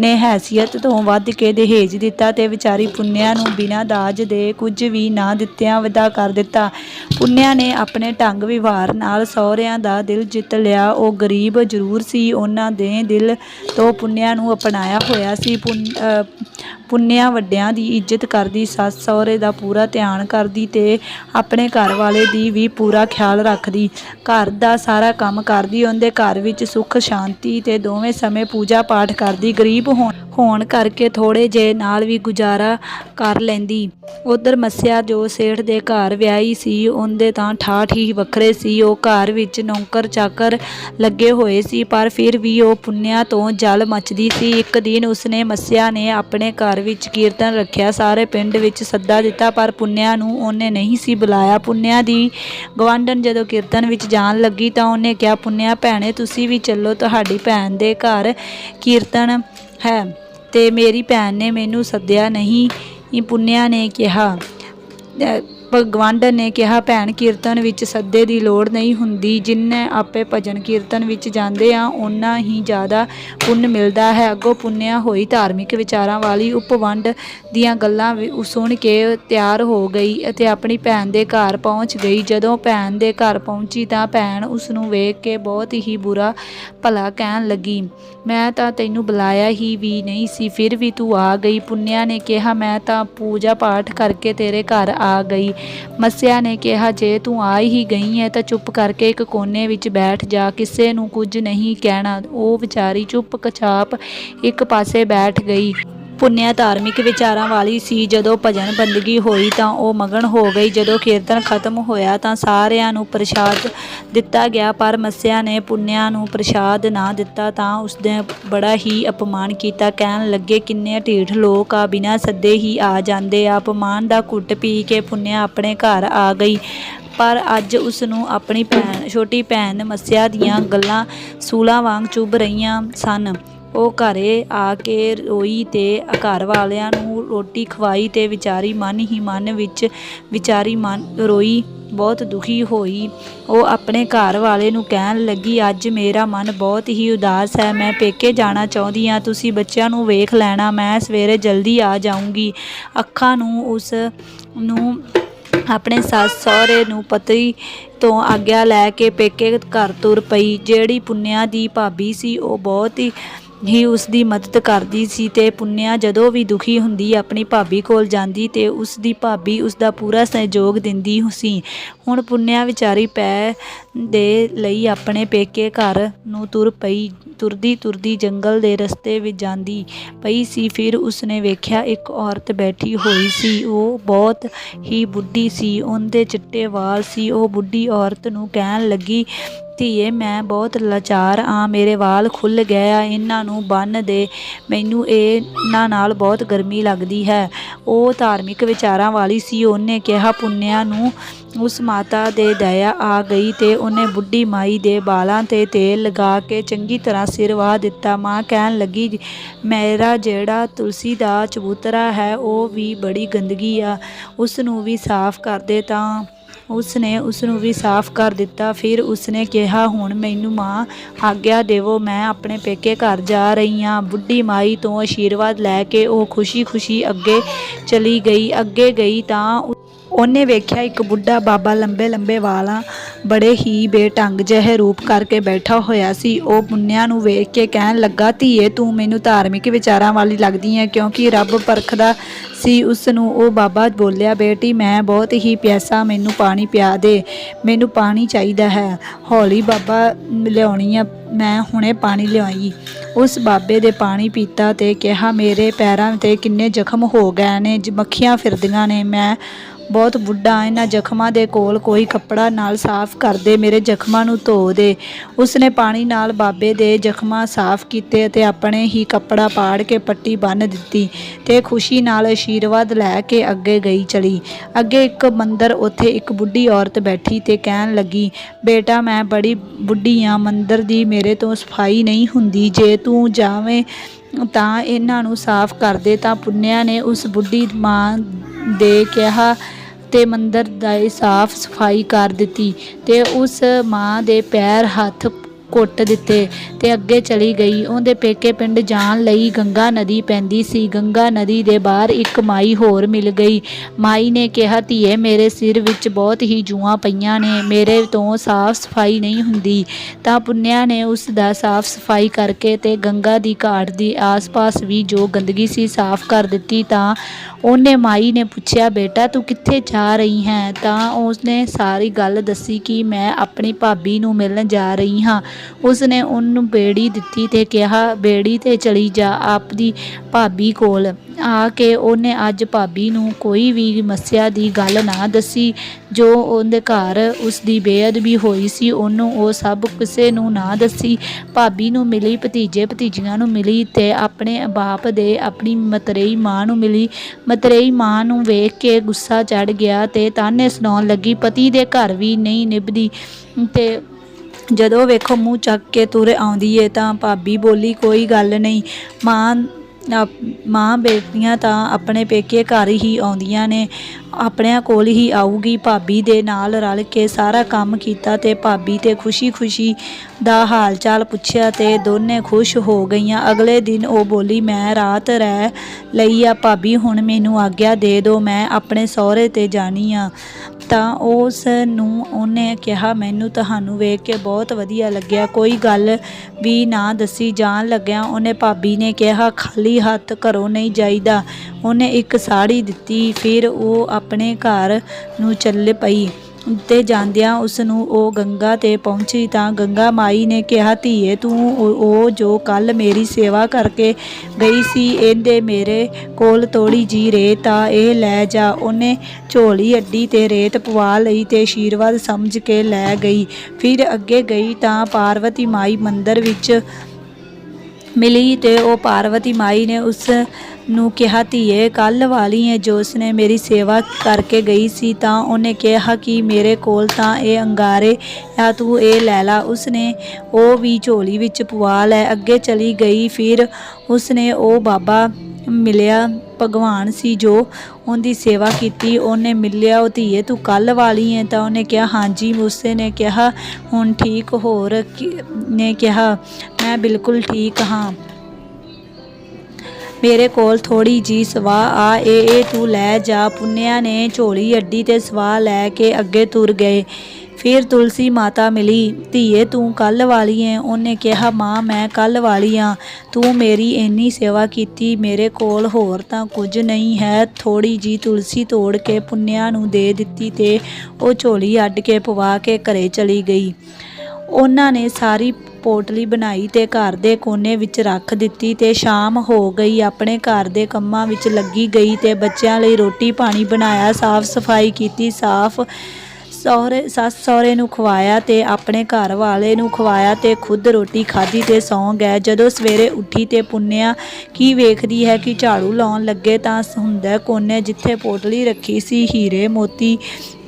ਨੇ ਹੈਸੀਅਤ ਤੋਂ ਵੱਧ ਕੇ ਦਹੇਜ ਦਿੱਤਾ ਤੇ ਵਿਚਾਰੀ ਪੁੰਨਿਆ ਨੂੰ ਬਿਨਾਂ ਦਾਜ ਦੇ ਕੁਝ ਵੀ ਨਾ ਦਿੱਤਿਆਂ ਵਿਦਾ ਕਰ ਦਿੱਤਾ। ਪੁੰਨਿਆ ਨੇ ਆਪਣੇ ਢੰਗ ਵਿਵਹਾਰ ਨਾਲ ਸਹੁਰਿਆਂ ਦਾ ਦਿਲ ਜਿੱਤ ਲਿਆ। ਉਹ ਗਰੀਬ ਜ਼ਰੂਰ ਸੀ, ਉਹਨਾਂ ਦੇ ਦਿਲ ਤੋਂ ਪੁੰਨਿਆ ਨੂੰ ਅਪਣਾਇਆ ਹੋਇਆ ਸੀ। ਪੁੰਨਿਆ ਵੱਡਿਆਂ ਦੀ ਇੱਜ਼ਤ ਕਰਦੀ ਸੱਸ ਸਹੁਰੇ ਦਾ ਪੂਰਾ ਧਿਆਨ ਕਰਦੀ ਤੇ ਆਪਣੇ ਘਰ ਵਾਲੇ ਦੀ ਵੀ ਪੂਰਾ ਖਿਆਲ ਰੱਖਦੀ। ਘਰ ਦਾ ਸਾਰਾ ਕੰਮ ਕਰਦੀ, ਉਹਦੇ ਘਰ ਵਿੱਚ ਸੁੱਖ, ਸ਼ਾਂਤੀ ਤੇ ਦੋਵੇਂ ਸਮੇਂ ਪੂਜਾ ਪਾਠ ਕਰਦੀ। ਗਰੀਬ ਹੋਣ ਹੋਣ ਕਰਕੇ ਥੋੜੇ ਜੇ ਨਾਲ ਵੀ ਗੁਜ਼ਾਰਾ ਕਰ ਲੈਂਦੀ। ਉਧਰ ਮੱਸਿਆ ਜੋ ਸੇਠ ਦੇ ਘਰ ਵਿਆਹੀ ਸੀ, ਉਹਦੇ ਤਾਂ ਠਾਠ ਹੀ ਵੱਖਰੇ ਸੀ। ਉਹ ਘਰ ਵਿੱਚ ਨੌਕਰ ਚਾਕਰ ਲੱਗੇ ਹੋਏ ਸੀ, ਪਰ ਫਿਰ ਵੀ ਉਹ ਪੁੰਨਿਆ ਤੋਂ ਜਲ ਮੱਚਦੀ ਸੀ। ਇੱਕ ਦਿਨ ਉਸਨੇ ਮੱਸਿਆ ਨੇ ਆਪਣੇ ਘਰ ਵਿੱਚ ਕੀਰਤਨ ਰੱਖਿਆ। ਸਾਰੇ ਪਿੰਡ ਵਿੱਚ ਸੱਦਾ ਦਿੱਤਾ, ਪਰ ਪੁੰਨਿਆ ਨੂੰ ਉਹਨੇ ਨਹੀਂ ਸੀ ਬੁਲਾਇਆ। ਪੁੰਨਿਆ ਦੀ ਗਵਾਂਢਣ ਜਦੋਂ ਕੀਰਤਨ ਵਿੱਚ ਜਾਣ ਲੱਗੀ ਤਾਂ ਉਹਨੇ ਕਿਹਾ, ਪੁੰਨਿਆ ਭੈਣੇ, ਤੁਸੀਂ ਵੀ ਚੱਲੋ, ਤੁਹਾਡੀ ਭੈਣ ਦੇ ਘਰ ਕੀਰਤਨ ਹੈ। ਤੇ ਮੇਰੀ ਭੈਣ ਨੇ ਮੈਨੂੰ ਸੱਦਿਆ ਨਹੀਂ। ਇਹ ਪੁੰਨਿਆ ਨੇ ਕਿਹਾ ਅਹ ਨੇ ਕਿਹਾ, ਭੈਣ, ਕੀਰਤਨ ਵਿੱਚ ਸੱਦੇ ਦੀ ਲੋੜ ਨਹੀਂ ਹੁੰਦੀ। ਜਿੰਨੇ ਆਪੇ ਭਜਨ ਕੀਰਤਨ ਵਿੱਚ ਜਾਂਦੇ ਆ ਉਹਨਾਂ ਹੀ ਜ਼ਿਆਦਾ ਪੁੰਨ ਮਿਲਦਾ ਹੈ। ਅੱਗੋਂ ਪੁੰਨਿਆ ਹੋਈ ਧਾਰਮਿਕ ਵਿਚਾਰਾਂ ਵਾਲੀ ਉਪਵੰਡ ਦੀਆਂ ਗੱਲਾਂ ਵੀ ਸੁਣ ਕੇ ਤਿਆਰ ਹੋ ਗਈ ਅਤੇ ਆਪਣੀ ਭੈਣ ਦੇ ਘਰ ਪਹੁੰਚ ਗਈ। ਜਦੋਂ ਭੈਣ ਦੇ ਘਰ ਪਹੁੰਚੀ ਤਾਂ ਭੈਣ ਉਸ ਨੂੰ ਵੇਖ ਕੇ ਬਹੁਤ ਹੀ ਬੁਰਾ ਭਲਾ ਕਹਿਣ ਲੱਗੀ। ਮੈਂ ਤਾਂ ਤੈਨੂੰ ਬੁਲਾਇਆ ਹੀ ਵੀ ਨਹੀਂ ਸੀ, ਫਿਰ ਵੀ ਤੂੰ ਆ ਗਈ। ਪੁੰਨਿਆ ਨੇ ਕਿਹਾ, ਮੈਂ ਤਾਂ ਪੂਜਾ ਪਾਠ ਕਰਕੇ ਤੇਰੇ ਘਰ ਆ ਗਈ। ਮੱਸਿਆ ਨੇ ਕਿਹਾ, ਜੇ ਤੂੰ ਆ ਹੀ ਗਈ ਹੈ ਤਾਂ ਚੁੱਪ ਕਰਕੇ ਇੱਕ ਕੋਨੇ ਵਿੱਚ ਬੈਠ ਜਾ, ਕਿਸੇ ਨੂੰ ਕੁਝ ਨਹੀਂ ਕਹਿਣਾ। ਉਹ ਵਿਚਾਰੀ ਚੁੱਪ ਕਚਾਪ ਇੱਕ ਪਾਸੇ ਬੈਠ ਗਈ। ਪੁੰਨਿਆ ਧਾਰਮਿਕ ਵਿਚਾਰਾਂ ਵਾਲੀ ਸੀ। ਜਦੋਂ ਭਜਨ ਬੰਦਗੀ ਹੋਈ ਤਾਂ ਉਹ ਮਗਨ ਹੋ ਗਈ। ਜਦੋਂ ਕੀਰਤਨ ਖਤਮ ਹੋਇਆ ਤਾਂ ਸਾਰਿਆਂ ਨੂੰ ਪ੍ਰਸ਼ਾਦ ਦਿੱਤਾ ਗਿਆ, ਪਰ ਮੱਸਿਆ ਨੇ ਪੁੰਨਿਆ ਨੂੰ ਪ੍ਰਸ਼ਾਦ ਨਾ ਦਿੱਤਾ ਤਾਂ ਉਸਦੇ ਬੜਾ ਹੀ ਅਪਮਾਨ ਕੀਤਾ। ਕਹਿਣ ਲੱਗੇ, ਕਿੰਨੇ ਢੀਠ ਲੋਕ ਆ, ਬਿਨਾਂ ਸੱਦੇ ਹੀ ਆ ਜਾਂਦੇ ਆ। ਅਪਮਾਨ ਦਾ ਕੁੱਟ ਪੀ ਕੇ ਪੁੰਨਿਆ ਆਪਣੇ ਘਰ ਆ ਗਈ। ਪਰ ਅੱਜ ਉਸ ਨੂੰ ਆਪਣੀ ਭੈਣ, ਛੋਟੀ ਭੈਣ ਮੱਸਿਆ ਦੀਆਂ ਗੱਲਾਂ ਸੂਲਾਂ ਵਾਂਗ ਚੁੱਭ ਰਹੀਆਂ ਸਨ। ਉਹ ਘਰੇ ਆ ਕੇ ਰੋਈ ਤੇ ਘਰ ਵਾਲਿਆਂ ਨੂੰ ਰੋਟੀ ਖਵਾਈ ਤੇ ਵਿਚਾਰੀ ਮਨ ਹੀ ਮਨ ਵਿੱਚ ਵਿਚਾਰੀ ਮਨ ਰੋਈ, ਬਹੁਤ ਦੁਖੀ ਹੋਈ। ਉਹ ਆਪਣੇ ਘਰ ਵਾਲੇ ਨੂੰ ਕਹਿਣ ਲੱਗੀ, ਅੱਜ ਮੇਰਾ ਮਨ ਬਹੁਤ ਹੀ ਉਦਾਸ ਹੈ, ਮੈਂ ਪੇਕੇ ਜਾਣਾ ਚਾਹੁੰਦੀ ਹਾਂ, ਤੁਸੀਂ ਬੱਚਿਆਂ ਨੂੰ ਵੇਖ ਲੈਣਾ, ਮੈਂ ਸਵੇਰੇ ਜਲਦੀ ਆ ਜਾਊਂਗੀ। ਅੱਖਾਂ ਨੂੰ ਉਸ ਨੂੰ ਆਪਣੇ ਸੱਸ ਸਹੁਰੇ ਨੂੰ ਪਤੀ ਤੋਂ ਆਗਿਆ ਲੈ ਕੇ ਪੇਕੇ ਘਰ ਤੁਰ ਪਈ। ਜਿਹੜੀ ਪੁੰਨਿਆ ਦੀ ਭਾਬੀ ਸੀ, ਉਹ ਬਹੁਤ ਹੀ ਹੀ ਉਸ ਦੀ ਮਦਦ ਕਰਦੀ ਸੀ ਤੇ ਪੁੰਨਿਆ ਜਦੋਂ ਵੀ ਦੁਖੀ ਹੁੰਦੀ ਆਪਣੀ ਭਾਬੀ ਕੋਲ ਜਾਂਦੀ ਤੇ ਉਸ ਦੀ ਭਾਬੀ ਉਸ ਦਾ ਪੂਰਾ ਸਹਿਯੋਗ ਦਿੰਦੀ ਸੀ। ਹੁਣ ਪੁੰਨਿਆ ਵਿਚਾਰੀ ਪੈ ਦੇ ਲਈ ਆਪਣੇ ਪੇਕੇ ਘਰ ਨੂੰ ਤੁਰ ਪਈ, ਤੁਰਦੀ ਤੁਰਦੀ ਜੰਗਲ ਦੇ ਰਸਤੇ ਵਿੱਚ ਜਾਂਦੀ ਪਈ ਸੀ। ਫਿਰ ਉਸਨੇ ਵੇਖਿਆ ਇੱਕ ਔਰਤ ਬੈਠੀ ਹੋਈ ਸੀ, ਉਹ ਬਹੁਤ ਹੀ ਬੁੱਢੀ ਸੀ, ਉਹਦੇ ਚਿੱਟੇ ਵਾਲ ਸੀ। ਉਹ ਬੁੱਢੀ ਔਰਤ ਨੂੰ ਕਹਿਣ ਲੱਗੀ ਧੀਏ, ਮੈਂ ਬਹੁਤ ਲਾਚਾਰ ਆ, ਮੇਰੇ ਵਾਲ ਖੁੱਲ ਗਏ ਆ, ਇਹਨਾਂ ਨੂੰ ਬੰਨ ਦੇ। ਮੈਨੂੰ ਇਹਨਾਂ ਨਾਲ ਬਹੁਤ ਗਰਮੀ ਲੱਗਦੀ ਹੈ। ਉਹ ਧਾਰਮਿਕ ਵਿਚਾਰਾਂ ਵਾਲੀ ਸੀ, ਉਹਨੇ ਕਿਹਾ, ਪੁੰਨਿਆ ਨੂੰ ਉਸ ਮਾਤਾ ਦੇ ਦਇਆ ਆ ਗਈ ਤੇ ਉਹਨੇ ਬੁੱਢੀ ਮਾਈ ਦੇ ਬਾਲਾਂ ਤੇ ਤੇਲ ਲਗਾ ਕੇ ਚੰਗੀ ਤਰ੍ਹਾਂ ਸਿਰ ਵਾਹ ਦਿੱਤਾ। ਮਾਂ ਕਹਿਣ ਲੱਗੀ, ਮੇਰਾ ਜਿਹੜਾ ਤੁਲਸੀ ਦਾ ਚਬੂਤਰਾ ਹੈ, ਉਹ ਵੀ ਬੜੀ ਗੰਦਗੀ ਆ। ਉਸ ਨੂੰ ਵੀ ਸਾਫ਼ ਕਰ ਦੇ ਤਾਂ ਉਸਨੇ ਉਸ ਨੂੰ ਵੀ ਸਾਫ਼ ਕਰ ਦਿੱਤਾ। ਫਿਰ ਉਸਨੇ ਕਿਹਾ, ਹੁਣ ਮੈਨੂੰ ਮਾਂ, ਆਗਿਆ ਦੇਵੋ, ਮੈਂ ਆਪਣੇ ਪੇਕੇ ਘਰ ਜਾ ਰਹੀ ਹਾਂ ਬੁੱਢੀ ਮਾਈ ਤੋਂ ਆਸ਼ੀਰਵਾਦ ਲੈ ਕੇ ਉਹ ਖੁਸ਼ੀ-ਖੁਸ਼ੀ ਅੱਗੇ ਚਲੀ ਗਈ। ਅੱਗੇ ਗਈ ਤਾਂ ਉਹਨੇ ਵੇਖਿਆ ਇੱਕ ਬੁੱਢਾ ਬਾਬਾ ਲੰਬੇ ਲੰਬੇ ਵਾਲਾਂ, ਬੜੇ ਹੀ ਬੇਢੰਗ ਜਿਹੇ ਰੂਪ ਕਰਕੇ ਬੈਠਾ ਹੋਇਆ ਸੀ। ਉਹ ਪੁੰਨਿਆ ਨੂੰ ਵੇਖ ਕੇ ਕਹਿਣ ਲੱਗਾ, ਧੀਏ, ਤੂੰ ਮੈਨੂੰ ਧਾਰਮਿਕ ਵਿਚਾਰਾਂ ਵਾਲੀ ਲੱਗਦੀ ਹੈ ਕਿਉਂਕਿ ਰੱਬ ਪਰਖਦਾ ਸੀ ਉਸ ਨੂੰ। ਉਹ ਬਾਬਾ ਬੋਲਿਆ, ਬੇਟੀ, ਮੈਂ ਬਹੁਤ ਹੀ ਪਿਆਸਾ, ਮੈਨੂੰ ਪਾਣੀ ਪਿਆ ਦੇ, ਮੈਨੂੰ ਪਾਣੀ ਚਾਹੀਦਾ ਹੈ। ਹੌਲੀ ਬਾਬਾ ਲਿਆਉਣੀ ਆ, ਮੈਂ ਹੁਣੇ ਪਾਣੀ ਲਿਆਈ। ਉਸ ਬਾਬੇ ਦੇ ਪਾਣੀ ਪੀਤਾ ਤੇ ਕਿਹਾ, ਮੇਰੇ ਪੈਰਾਂ ਤੇ ਕਿੰਨੇ ਜ਼ਖਮ ਹੋ ਗਏ ਨੇ, ਜ- ਮੱਖੀਆਂ ਫਿਰਦੀਆਂ ਨੇ, ਮੈਂ ਬਹੁਤ ਬੁੱਢਾ, ਇਹਨਾਂ ਜ਼ਖਮਾਂ ਦੇ ਕੋਲ ਕੋਈ ਕੱਪੜਾ ਨਾਲ ਸਾਫ਼ ਕਰਦੇ ਮੇਰੇ ਜ਼ਖਮਾਂ ਨੂੰ ਧੋ ਦੇ। ਉਸਨੇ ਪਾਣੀ ਨਾਲ ਬਾਬੇ ਦੇ ਜ਼ਖਮਾਂ ਸਾਫ਼ ਕੀਤੇ ਅਤੇ ਆਪਣੇ ਹੀ ਕੱਪੜਾ ਪਾੜ ਕੇ ਪੱਟੀ ਬੰਨ੍ਹ ਦਿੱਤੀ ਤੇ ਖੁਸ਼ੀ ਨਾਲ ਆਸ਼ੀਰਵਾਦ ਲੈ ਕੇ ਅੱਗੇ ਗਈ ਚਲੀ। ਅੱਗੇ ਇੱਕ ਮੰਦਰ, ਉੱਥੇ ਇੱਕ ਬੁੱਢੀ ਔਰਤ ਬੈਠੀ ਤੇ ਕਹਿਣ ਲੱਗੀ, ਬੇਟਾ, ਮੈਂ ਬੜੀ ਬੁੱਢੀ ਆ, ਮੰਦਰ ਦੀ ਮੇਰੇ ਤੋਂ ਸਫ਼ਾਈ ਨਹੀਂ ਹੁੰਦੀ। ਜੇ ਤੂੰ ਜਾਵੇਂ ਤਾਂ ਇਹਨਾਂ ਨੂੰ ਸਾਫ਼ ਕਰ ਦੇ। ਤਾਂ ਪੁੰਨਿਆ ਨੇ ਉਸ ਬੁੱਢੀ ਮਾਂ ਦੇ ਕਿਹਾ ਤੇ ਮੰਦਰ ਦਾ ਸਾਫ਼ ਸਫ਼ਾਈ ਕਰ ਦਿੱਤੀ ਤੇ ਉਸ ਮਾਂ ਦੇ ਪੈਰ ਹੱਥ ਕੁੱਟ ਦਿੱਤੇ ਤੇ ਅੱਗੇ ਚਲੀ ਗਈ। ਉਹਦੇ ਪੇਕੇ ਪਿੰਡ ਜਾਣ ਲਈ ਗੰਗਾ ਨਦੀ ਪੈਂਦੀ ਸੀ। ਗੰਗਾ ਨਦੀ ਦੇ ਬਾਹਰ ਇੱਕ ਮਾਈ ਹੋਰ ਮਿਲ ਗਈ। ਮਾਈ ਨੇ ਕਿਹਾ, ਧੀਏ, ਮੇਰੇ ਸਿਰ ਵਿੱਚ ਬਹੁਤ ਹੀ ਜੂਆਂ ਪਈਆਂ ਨੇ। ਮੇਰੇ ਤੋਂ ਸਾਫ਼ ਸਫ਼ਾਈ ਨਹੀਂ ਹੁੰਦੀ। ਤਾਂ ਪੁੰਨਿਆ ਨੇ ਉਸ ਦਾ ਸਾਫ਼ ਸਫ਼ਾਈ ਕਰਕੇ ਤੇ ਗੰਗਾ ਦੀ ਘਾਟ ਦੀ ਆਸ-ਪਾਸ ਵੀ ਜੋ ਗੰਦਗੀ ਸੀ ਸਾਫ਼ ਕਰ ਦਿੱਤੀ, ਤਾਂ ਉਹਨੇ ਮਾਈ ਨੇ ਪੁੱਛਿਆ, ਬੇਟਾ, ਤੂੰ ਕਿੱਥੇ ਜਾ ਰਹੀ ਹੈ? ਤਾਂ ਉਸਨੇ ਸਾਰੀ ਗੱਲ ਦੱਸੀ ਕਿ ਮੈਂ ਆਪਣੀ ਭਾਬੀ ਨੂੰ ਮਿਲਣ ਜਾ ਰਹੀ ਹਾਂ। ਉਸਨੇ ਉਹਨੂੰ ਬੇੜੀ ਦਿੱਤੀ ਤੇ ਕਿਹਾ, ਬੇੜੀ ਤੇ ਚਲੀ ਜਾ ਆਪਦੀ ਭਾਬੀ ਕੋਲ। ਆ ਕੇ ਉਹਨੇ ਅੱਜ ਭਾਬੀ ਨੂੰ ਕੋਈ ਵੀ ਮੱਸਿਆ ਦੀ ਗੱਲ ਨਾ ਦੱਸੀ, ਜੋ ਉਹਦੇ ਘਰ ਉਸ ਦੀ ਬੇਅਦਬੀ ਹੋਈ ਸੀ, ਉਹਨੂੰ ਉਹ ਸਭ ਕਿਸੇ ਨੂੰ ਨਾ ਦੱਸੀ। ਭਾਬੀ ਨੂੰ ਮਿਲੀ, ਭਤੀਜੇ ਭਤੀਜੀਆਂ ਨੂੰ ਮਿਲੀ ਤੇ ਆਪਣੇ ਬਾਪ ਦੇ ਆਪਣੀ ਮਤਰੇਈ ਮਾਂ ਨੂੰ ਮਿਲੀ। ਮਤਰੇਈ ਮਾਂ ਨੂੰ ਵੇਖ ਕੇ ਗੁੱਸਾ ਚੜ ਗਿਆ ਤੇ ਤਾਨੇ ਸੁਣਾਉਣ ਲੱਗੀ, ਪਤੀ ਦੇ ਘਰ ਵੀ ਨਹੀਂ ਨਿਭਦੀ। ਤੇ ਜਦੋਂ ਵੇਖੋ ਮੂੰਹ ਚੱਕ ਕੇ ਤੁਰ ਆਉਂਦੀ ਏ ਤਾਂ ਭਾਬੀ ਬੋਲੀ, ਕੋਈ ਗੱਲ ਨਹੀਂ। ਮਾਂ ਆਪ- ਮਾਂ ਬੇਟੀਆਂ ਤਾਂ ਆਪਣੇ ਪੇਕੇ ਘਰ ਹੀ ਆਉਂਦੀਆਂ ਨੇ। ਆਪਣਿਆਂ ਕੋਲ ਹੀ ਆਊਗੀ। ਭਾਬੀ ਦੇ ਨਾਲ ਰਲ ਕੇ ਸਾਰਾ ਕੰਮ ਕੀਤਾ ਤੇ ਭਾਬੀ ਤੇ ਖੁਸ਼ੀ-ਖੁਸ਼ੀ ਦਾ ਹਾਲ ਚਾਲ ਪੁੱਛਿਆ ਤੇ ਦੋਨੇ ਖੁਸ਼ ਹੋ ਗਈਆਂ। ਅਗਲੇ ਦਿਨ ਉਹ ਬੋਲੀ, ਮੈਂ ਰਾਤ ਰਹਿ ਲਈ ਆ ਭਾਬੀ, ਹੁਣ ਮੈਨੂੰ ਆਗਿਆ ਦੇ ਦਿਓ, ਮੈਂ ਆਪਣੇ ਸਹੁਰੇ ਤੇ ਜਾਣੀ ਆ। ਤਾਂ ਉਸ ਨੂੰ ਉਹਨੇ ਕਿਹਾ, ਮੈਨੂੰ ਤੁਹਾਨੂੰ ਵੇਖ ਕੇ ਬਹੁਤ ਵਧੀਆ ਲੱਗਿਆ। ਕੋਈ ਗੱਲ ਵੀ ਨਾ ਦੱਸੀ ਜਾਣ ਲੱਗਿਆ, ਉਹਨੇ ਭਾਬੀ ਨੇ ਕਿਹਾ, ਖਾਲੀ ਹੱਥ ਘਰੋਂ ਨਹੀਂ ਜਾਈਦਾ। ਉਹਨੇ ਇੱਕ ਸਾੜੀ ਦਿੱਤੀ, ਫਿਰ ਉਹ ਆਪਣੇ ਘਰ ਨੂੰ ਚੱਲ ਪਈ। ਤੇ ਜਾਂਦਿਆਂ ਉਸ ਨੂੰ ਉਹ ਗੰਗਾ ਤੇ ਪਹੁੰਚੀ ਤਾਂ ਗੰਗਾ ਮਾਈ ਨੇ ਕਿਹਾ, ਧੀਏ, ਤੂੰ ਉਹ ਜੋ ਕੱਲ ਮੇਰੀ ਸੇਵਾ ਕਰਕੇ ਗਈ ਸੀ, ਇਹਦੇ ਮੇਰੇ ਕੋਲ ਤੋੜੀ ਜੀ ਰੇਤ ਆ, ਇਹ ਲੈ ਜਾ। ਉਹਨੇ ਝੋਲੀ ਅੱਡੀ ਤੇ ਰੇਤ ਪਵਾ ਲਈ ਤੇ ਆਸ਼ੀਰਵਾਦ ਸਮਝ ਕੇ ਲੈ ਗਈ। ਫਿਰ ਅੱਗੇ ਗਈ ਤਾਂ ਪਾਰਵਤੀ ਮਾਈ ਮੰਦਰ ਵਿੱਚ ਮਿਲੀ ਤੇ ਉਹ ਪਾਰਵਤੀ ਮਾਈ ਨੇ ਉਸ ਨੂੰ ਕਿਹਾ, ਧੀਏ ਕੱਲ ਵਾਲੀ ਹੈ ਜੋ ਉਸਨੇ ਮੇਰੀ ਸੇਵਾ ਕਰਕੇ ਗਈ ਸੀ ਤਾਂ ਉਹਨੇ ਕਿਹਾ ਕਿ ਮੇਰੇ ਕੋਲ ਤਾਂ ਇਹ ਅੰਗਾਰੇ ਆ, ਤੂੰ ਇਹ ਲੈ ਲਾ। ਉਸਨੇ ਉਹ ਵੀ ਝੋਲੀ ਵਿੱਚ ਪਵਾ ਲੈ, ਅੱਗੇ ਚਲੀ ਗਈ। ਫਿਰ ਉਸਨੇ ਉਹ ਬਾਬਾ ਮਿਲਿਆ ਭਗਵਾਨ ਸੀ ਜੋ ਉਹਦੀ ਸੇਵਾ ਕੀਤੀ, ਉਹਨੇ ਮਿਲਿਆ, ਉਹ ਧੀਏ ਤੂੰ ਕੱਲ ਵਾਲੀ ਹੈ ਤਾਂ ਉਹਨੇ ਕਿਹਾ, ਹਾਂਜੀ ਮੂਸੇ ਨੇ ਕਿਹਾ, ਹੁਣ ਠੀਕ ਹੋਰ ਨੇ ਕਿਹਾ, ਮੈਂ ਬਿਲਕੁਲ ਠੀਕ ਹਾਂ। ਮੇਰੇ ਕੋਲ ਥੋੜੀ ਜੀ ਸਵਾਹ ਆ, ਇਹ ਇਹ ਤੂੰ ਲੈ ਜਾ, ਪੁੰਨਿਆ ਨੇ ਝੋਲੀ ਅੱਡੀ ਤੇ ਸਵਾਹ ਲੈ ਕੇ ਅੱਗੇ ਤੁਰ ਗਏ। ਫਿਰ ਤੁਲਸੀ ਮਾਤਾ ਮਿਲੀ, ਧੀਏ, ਤੂੰ ਕੱਲ ਵਾਲੀ ਐ ਉਹਨੇ ਕਿਹਾ, ਮਾਂ, ਮੈਂ ਕੱਲ ਵਾਲੀ ਆ। ਤੂੰ ਮੇਰੀ ਇੰਨੀ ਸੇਵਾ ਕੀਤੀ, ਮੇਰੇ ਕੋਲ ਹੋਰ ਤਾਂ ਕੁਝ ਨਹੀਂ ਹੈ। ਥੋੜੀ ਜੀ ਤੁਲਸੀ ਤੋੜ ਕੇ ਪੁੰਨਿਆ ਨੂੰ ਦੇ ਦਿੱਤੀ ਤੇ ਉਹ ਝੋਲੀ ਅੱਡ ਕੇ ਪਵਾ ਕੇ ਘਰੇ ਚਲੀ ਗਈ। ਉਹਨਾਂ ਨੇ ਸਾਰੀ ਪੋਟਲੀ ਬਣਾਈ ਤੇ ਘਰ ਦੇ ਕੋਨੇ ਵਿੱਚ ਰੱਖ ਦਿੱਤੀ ਤੇ ਸ਼ਾਮ ਹੋ ਗਈ। ਆਪਣੇ ਘਰ ਦੇ ਕੰਮਾਂ ਵਿੱਚ ਲੱਗੀ ਗਈ ਤੇ ਬੱਚਿਆਂ ਲਈ ਰੋਟੀ ਪਾਣੀ ਬਣਾਇਆ ਸਾਫ਼ ਸਫ਼ਾਈ ਕੀਤੀ, ਸਾਫ਼ ਸਹੁਰੇ, ਸੱਸ ਸਹੁਰੇ ਨੂੰ ਖਵਾਇਆ ਤੇ ਆਪਣੇ ਘਰ ਵਾਲੇ ਨੂੰ ਖਵਾਇਆ ਤੇ ਖੁਦ ਰੋਟੀ ਖਾਧੀ ਤੇ ਸੌਂ ਗਏ। ਜਦੋਂ ਸਵੇਰੇ ਉੱਠੀ ਤੇ ਪੁੰਨਿਆ, ਕੀ ਵੇਖਦੀ ਹੈ ਕਿ ਝਾੜੂ ਲਾਉਣ ਲੱਗੇ ਤਾਂ ਹੁੰਦਾ ਕੋਨੇ ਜਿੱਥੇ ਪੋਟਲੀ ਰੱਖੀ ਸੀ, ਹੀਰੇ ਮੋਤੀ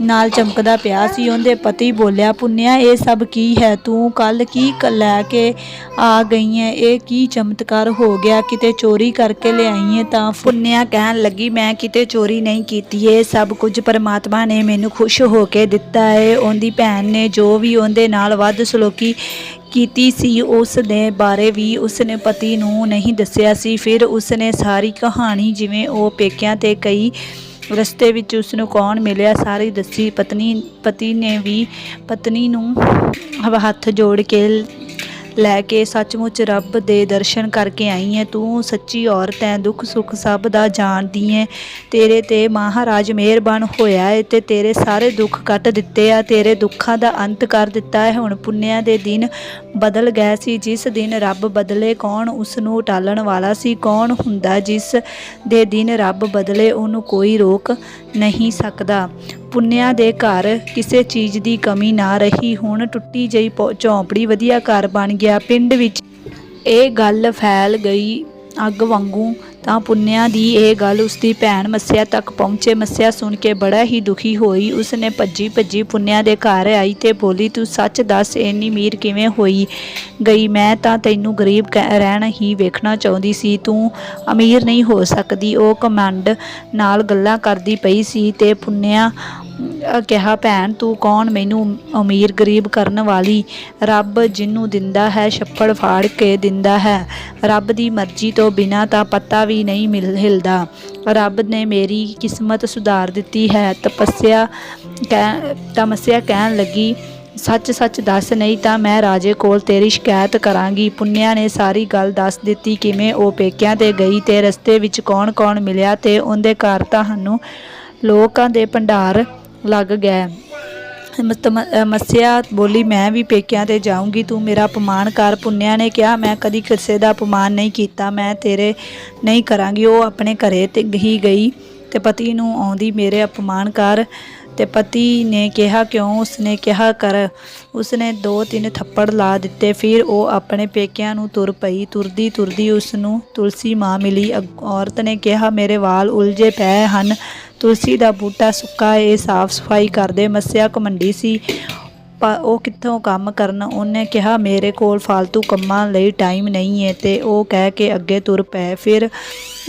ਨਾਲ ਚਮਕਦਾ ਪਿਆ ਸੀ। ਉਹਦੇ ਪਤੀ ਬੋਲਿਆ, ਪੁੰਨਿਆ, ਇਹ ਸਭ ਕੀ ਹੈ? ਤੂੰ ਕੱਲ ਕੀ ਕ- ਲੈ ਕੇ ਆ ਗਈ ਹੈ? ਇਹ ਕੀ ਚਮਤਕਾਰ ਹੋ ਗਿਆ? ਕਿਤੇ ਚੋਰੀ ਕਰਕੇ ਲਿਆਈ ਹੈ ਤਾਂ ਪੁੰਨਿਆ ਕਹਿਣ ਲੱਗੀ, ਮੈਂ ਕਿਤੇ ਚੋਰੀ ਨਹੀਂ ਕੀਤੀ। ਇਹ ਸਭ ਕੁਝ ਪਰਮਾਤਮਾ ਨੇ ਮੈਨੂੰ ਖੁਸ਼ ਹੋ ਕੇ ਦਿੱਤਾ ਹੈ। ਉਹਦੀ ਭੈਣ ਨੇ ਜੋ ਵੀ ਉਹਦੇ ਨਾਲ ਵੱਧ ਸਲੋਕੀ ਕੀਤੀ ਸੀ ਉਸ ਦੇ ਬਾਰੇ ਵੀ ਉਸਨੇ ਪਤੀ ਨੂੰ ਨਹੀਂ ਦੱਸਿਆ ਸੀ। ਫਿਰ ਉਸਨੇ ਸਾਰੀ ਕਹਾਣੀ ਜਿਵੇਂ ਉਹ ਪੇਕਿਆਂ ਤੇ ਕਈ ਰਸਤੇ ਵਿੱਚ ਉਸ ਨੂੰ ਕੌਣ ਮਿਲਿਆ, ਸਾਰੀ ਦੱਸੀ। ਪਤਨੀ, ਪਤੀ ਨੇ ਵੀ ਪਤਨੀ ਨੂੰ ਹੱਥ ਜੋੜ ਕੇ ਲੈ ਕੇ ਸੱਚਮੁੱਚ ਰੱਬ ਦੇ ਦਰਸ਼ਨ ਕਰਕੇ ਆਈ ਹੈ। ਤੂੰ ਸੱਚੀ ਔਰਤ ਹੈ, ਦੁੱਖ ਸੁੱਖ ਸਭ ਦਾ ਜਾਣਦੀ ਹੈ। ਤੇਰੇ ਤੇ ਮਹਾਰਾਜ ਮਿਹਰਬਾਨ ਹੋਇਆ ਹੈ ਤੇ ਤੇਰੇ ਸਾਰੇ ਦੁੱਖ ਕੱਟ ਦਿੱਤੇ ਆ। ਤੇਰੇ ਦੁੱਖਾਂ ਦਾ ਅੰਤ ਕਰ ਦਿੱਤਾ ਹੈ ਹੁਣ ਪੁੰਨਿਆ ਦੇ ਦਿਨ ਬਦਲ ਗਏ ਸੀ। ਜਿਸ ਦਿਨ ਰੱਬ ਬਦਲੇ, ਕੌਣ ਉਸ ਨੂੰ ਟਾਲਣ ਵਾਲਾ ਸੀ? ਕੌਣ ਹੁੰਦਾ ਜਿਸ ਦੇ ਦਿਨ ਰੱਬ ਬਦਲੇ, ਉਹਨੂੰ ਕੋਈ ਰੋਕ ਨਹੀਂ ਸਕਦਾ। ਪੁੰਨਿਆ ਦੇ ਘਰ ਕਿਸੇ ਚੀਜ਼ ਦੀ ਕਮੀ ਨਾ ਰਹੀ। ਹੁਣ ਟੁੱਟੀ ਜਈ ਝੌਂਪੜੀ ਵਧੀਆ ਘਰ ਬਣ ਗਿਆ। ਪਿੰਡ ਵਿੱਚ ਇਹ ਗੱਲ ਫੈਲ ਗਈ ਅੱਗ ਵਾਂਗੂ ਤਾਂ ਪੁੰਨਿਆ ਦੀ ਇਹ ਗੱਲ ਉਸਦੀ ਭੈਣ ਮੱਸਿਆ ਤੱਕ ਪਹੁੰਚੇ। ਮੱਸਿਆ ਸੁਣ ਕੇ ਬੜਾ ਹੀ ਦੁਖੀ ਹੋਈ। ਉਸਨੇ ਭੱਜੀ ਭੱਜੀ ਪੁੰਨਿਆ ਦੇ ਘਰ ਆਈ ਤੇ ਬੋਲੀ, ਤੂੰ ਸੱਚ ਦੱਸ, ਇੰਨੀ ਮੀਰ ਕਿਵੇਂ ਹੋਈ ਗਈ? ਮੈਂ ਤਾਂ ਤੈਨੂੰ ਗਰੀਬ ਕਹਿ- ਰਹਿਣਾ ਹੀ ਵੇਖਣਾ ਚਾਹੁੰਦੀ ਸੀ। ਤੂੰ ਅਮੀਰ ਨਹੀਂ ਹੋ ਸਕਦੀ। ਉਹ ਕਮੰਡ ਨਾਲ ਗੱਲਾਂ ਕਰਦੀ ਪਈ ਸੀ ਤੇ ਪੁੰਨਿਆ ਕਿਹਾ, ਭੈਣ, ਤੂੰ ਕੌਣ? ਮੈਨੂੰ ਅਮੀਰ ਗਰੀਬ ਕਰਨ ਵਾਲੀ ਰੱਬ ਜਿਹਨੂੰ ਦਿੰਦਾ ਹੈ, ਛੱਪੜ ਫਾੜ ਕੇ ਦਿੰਦਾ ਹੈ। ਰੱਬ ਦੀ ਮਰਜ਼ੀ ਤੋਂ ਬਿਨਾ ਤਾਂ ਪੱਤਾ ਵੀ ਨਹੀਂ ਮਿਲ, ਹਿਲਦਾ। ਰੱਬ ਨੇ ਮੇਰੀ ਕਿਸਮਤ ਸੁਧਾਰ ਦਿੱਤੀ ਹੈ। ਤਪੱਸਿਆ ਕਹਿ, ਤਮੱਸਿਆ ਕਹਿਣ ਲੱਗੀ, ਸੱਚ ਸੱਚ ਦੱਸ, ਨਹੀਂ ਤਾਂ ਮੈਂ ਰਾਜੇ ਕੋਲ ਤੇਰੀ ਸ਼ਿਕਾਇਤ ਕਰਾਂਗੀ। ਪੁੰਨਿਆ ਨੇ ਸਾਰੀ ਗੱਲ ਦੱਸ ਦਿੱਤੀ, ਕਿਵੇਂ ਉਹ ਪੇਕਿਆਂ ਤੇ ਗਈ ਤੇ ਰਸਤੇ ਵਿੱਚ ਕੌਣ-ਕੌਣ ਮਿਲਿਆ ਤੇ ਉਹਦੇ ਘਰ ਤੁਹਾਨੂੰ ਲੋਕਾਂ ਦੇ ਭੰਡਾਰ ਲੱਗ ਗਏ ਮ- ਮੱਸਿਆ ਬੋਲੀ, ਮੈਂ ਵੀ ਪੇਕਿਆਂ ਤੇ ਜਾਊਂਗੀ, ਤੂੰ ਮੇਰਾ ਅਪਮਾਨ ਕਰ। ਪੁੰਨਿਆ ਨੇ ਕਿਹਾ, ਮੈਂ ਕਦੀ ਕਿਸੇ ਦਾ ਅਪਮਾਨ ਨਹੀਂ ਕੀਤਾ, ਮੈਂ ਤੇਰੇ ਨਹੀਂ ਕਰਾਂਗੀ। ਉਹ ਆਪਣੇ ਘਰੇ ਤੇ ਹੀ ਗਈ ਤੇ ਪਤੀ ਨੂੰ ਆਉਂਦੀ, ਮੇਰੇ ਅਪਮਾਨ ਕਰ। ਤੇ ਪਤੀ ਨੇ ਕਿਹਾ, ਕਿਉਂ? ਉਸਨੇ ਕਿਹਾ, ਕਰ। ਉਸਨੇ ਦੋ ਤਿੰਨ ਥੱਪੜ ਲਾ ਦਿੱਤੇ, ਫਿਰ ਉਹ ਆਪਣੇ ਪੇਕਿਆਂ ਨੂੰ ਤੁਰ ਪਈ। ਤੁਰਦੀ ਤੁਰਦੀ ਉਸ ਨੂੰ ਤੁਲਸੀ ਮਾਂ ਮਿਲੀ। ਅਗ- ਔਰਤ ਨੇ ਕਿਹਾ, ਮੇਰੇ ਵਾਲ ਉਲਝੇ ਪਏ ਹਨ ਤੁਲਸੀ ਦਾ ਬੂਟਾ ਸੁੱਕਾ ਏ ਸਾਫ਼ ਸਫ਼ਾਈ ਕਰਦੇ ਮੱਸਿਆ ਘਮੰਡੀ ਸੀ। ਉਹ ਕਿੱਥੋਂ ਕੰਮ ਕਰਨ? ਉਹਨੇ ਕਿਹਾ, ਮੇਰੇ ਕੋਲ ਫालतू ਕੰਮਾਂ ਲਈ ਟਾਈਮ ਨਹੀਂ ਹੈ। ਤੇ ਉਹ ਕਹਿ ਕੇ ਅੱਗੇ ਤੁਰ ਪਏ। ਫਿਰ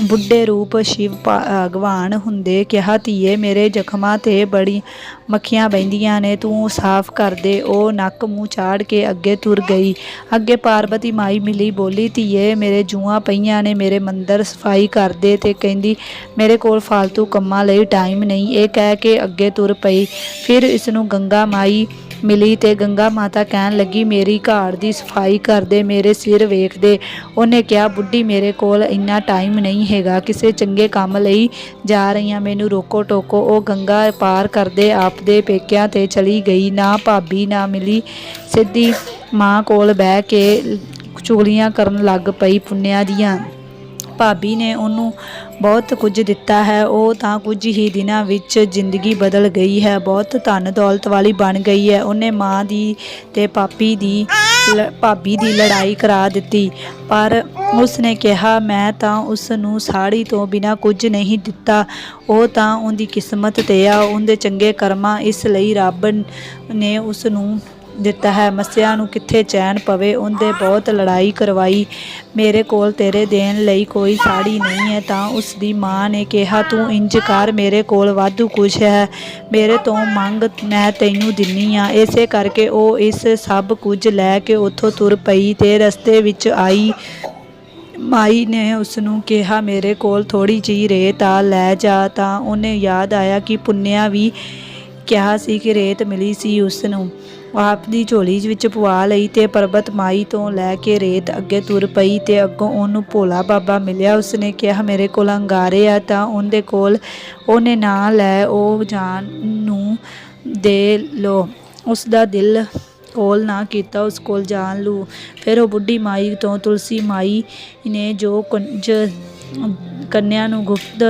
ਬੁੱਢੇ ਰੂਪ ਸ਼ਿਵ ਭਗਵਾਨ ਹੁੰਦੇ ਕਿਹਾ, ਧੀਏ, ਮੇਰੇ ਜ਼ਖਮਾਂ ਤੇ ਬੜੀ ਮੱਖੀਆਂ ਬੈਂਦੀਆਂ ਨੇ, ਤੂੰ ਸਾਫ਼ ਕਰ ਦੇ। ਉਹ ਨੱਕ ਮੂੰਹ ਚਾੜ ਕੇ ਅੱਗੇ ਤੁਰ ਗਈ। ਅੱਗੇ ਪਾਰਵਤੀ ਮਾਈ ਮਿਲੀ, ਬੋਲੀ, ਧੀਏ, ਮੇਰੇ ਜੂਆਂ ਪਈਆਂ ਨੇ, ਮੇਰੇ ਮੰਦਰ ਸਫ਼ਾਈ ਕਰ ਦੇ। ਤੇ ਕਹਿੰਦੀ, ਮੇਰੇ ਕੋਲ ਫालतू ਕੰਮਾਂ ਲਈ ਟਾਈਮ ਨਹੀਂ। ਇਹ ਕਹਿ ਕੇ ਅੱਗੇ ਤੁਰ ਪਈ। ਫਿਰ ਇਸ ਨੂੰ ਗੰਗਾ ਮਾਈ ਮਿਲੀ ਤੇ ਗੰਗਾ ਮਾਤਾ ਕਹਿਣ ਲੱਗੀ, ਮੇਰੀ ਘਾੜ ਦੀ ਸਫ਼ਾਈ ਕਰਦੇ ਮੇਰੇ ਸਿਰ ਵੇਖਦੇ ਉਹਨੇ ਕਿਹਾ, ਬੁੱਢੀ ਮੇਰੇ ਕੋਲ ਇੰਨਾ ਟਾਈਮ ਨਹੀਂ ਹੈਗਾ, ਕਿਸੇ ਚੰਗੇ ਕੰਮ ਲਈ ਜਾ ਰਹੀ ਹਾਂ ਮੈਨੂੰ ਰੋਕੋ ਟੋਕੋ। ਉਹ ਗੰਗਾ ਪਾਰ ਕਰਦੇ ਆਪਦੇ ਪੇਕਿਆਂ ਤੇ ਚਲੀ ਗਈ। ਨਾ ਭਾਬੀ, ਨਾ ਮਿਲੀ। ਸਿੱਧੀ ਮਾਂ ਕੋਲ ਬਹਿ ਕੇ ਚੁਗਲੀਆਂ ਕਰਨ ਲੱਗ ਪਈ ਪੁੰਨਿਆ ਦੀਆਂ। ਭਾਬੀ ਨੇ ਉਹਨੂੰ ਬਹੁਤ ਕੁਝ ਦਿੱਤਾ ਹੈ। ਉਹ ਤਾਂ ਕੁਝ ਹੀ ਦਿਨਾਂ ਵਿੱਚ ਜ਼ਿੰਦਗੀ ਬਦਲ ਗਈ ਹੈ। ਬਹੁਤ ਧਨ ਦੌਲਤ ਵਾਲੀ ਬਣ ਗਈ ਹੈ। ਉਹਨੇ ਮਾਂ ਦੀ ਤੇ ਪਾਪੀ ਦੀ ਲ- ਭਾਬੀ ਦੀ ਲੜਾਈ ਕਰਾ ਦਿੱਤੀ। ਪਰ ਉਸ ਨੇ ਕਿਹਾ, ਮੈਂ ਤਾਂ ਉਸ ਨੂੰ ਸਾੜੀ ਤੋਂ ਬਿਨਾ ਕੁਝ ਨਹੀਂ ਦਿੱਤਾ। ਉਹ ਤਾਂ ਉਹਦੀ ਕਿਸਮਤ ਤੇ ਆ। ਉਹਦੇ ਚੰਗੇ ਕਰਮਾਂ ਇਸ ਲਈ ਰੱਬ ਨੇ ਉਸ ਨੂੰ ਦਿੱਤਾ ਹੈ। ਮੱਸਿਆ ਨੂੰ ਕਿੱਥੇ ਚੈਨ ਪਵੇ, ਉਹਦੇ ਬਹੁਤ ਲੜਾਈ ਕਰਵਾਈ। ਮੇਰੇ ਕੋਲ ਤੇਰੇ ਦੇਣ ਲਈ ਕੋਈ ਸਾੜੀ ਨਹੀਂ ਹੈ, ਤਾਂ ਉਸ ਦੀ ਮਾਂ ਨੇ ਕਿਹਾ, ਤੂੰ ਇੰਜ ਕਰ, ਮੇਰੇ ਕੋਲ ਵਾਧੂ ਕੁਛ ਹੈ। ਮੇਰੇ ਤੋਂ ਮੰਗ ਮੈਂ ਤੈਨੂੰ ਦਿੰਨੀ ਆ। ਇਸੇ ਕਰਕੇ ਉਹ ਇਸ ਸਭ ਕੁਝ ਲੈ ਕੇ ਉੱਥੋਂ ਤੁਰ ਪਈ ਤੇ ਰਸਤੇ ਵਿੱਚ ਆਈ। ਮਾਈ ਨੇ ਉਸ ਨੂੰ ਕਿਹਾ, ਮੇਰੇ ਕੋਲ ਥੋੜੀ ਜਿਹੀ ਰੇਤ ਆ, ਲੈ ਜਾ। ਤਾਂ ਉਹਨੇ ਯਾਦ ਆਇਆ ਕਿ ਪੁੰਨਿਆ ਵੀ ਕਿਹਾ ਸੀ ਕਿ ਰੇਤ ਮਿਲੀ ਸੀ ਉਸ ਨੂੰ ਆਪ ਦੀ ਝੋਲੀ ਵਿੱਚ ਪਵਾ ਲਈ ਤੇ ਪਰਬਤ ਮਾਈ ਤੋਂ ਲੈ ਕੇ ਰੇਤ ਅੱਗੇ ਤੁਰ ਪਈ ਤੇ ਅੱਗੋਂ ਉਹਨੂੰ ਭੋਲਾ ਬਾਬਾ ਮਿਲਿਆ। ਉਸਨੇ ਕਿਹਾ, ਮੇਰੇ ਕੋਲ ਅੰਗਾਰੇ ਆ ਤਾਂ ਉਹਦੇ ਕੋਲ ਉਹਨੇ ਨਾ ਲੈ, ਉਹ ਜਾਨ ਨੂੰ ਦੇ ਲੋ। ਉਸ ਦਾ ਦਿਲ ਕੋਲ ਨਾ ਕੀਤਾ, ਉਸ ਕੋਲ ਜਾਣ ਲੂ। ਫਿਰ ਉਹ ਬੁੱਢੀ ਮਾਈ ਤੋਂ ਤੁਲਸੀ ਮਾਈ ਨੇ ਜੋ ਕੁੰਜ, ਕੰਨਿਆ ਨੂੰ ਗੁਪਤ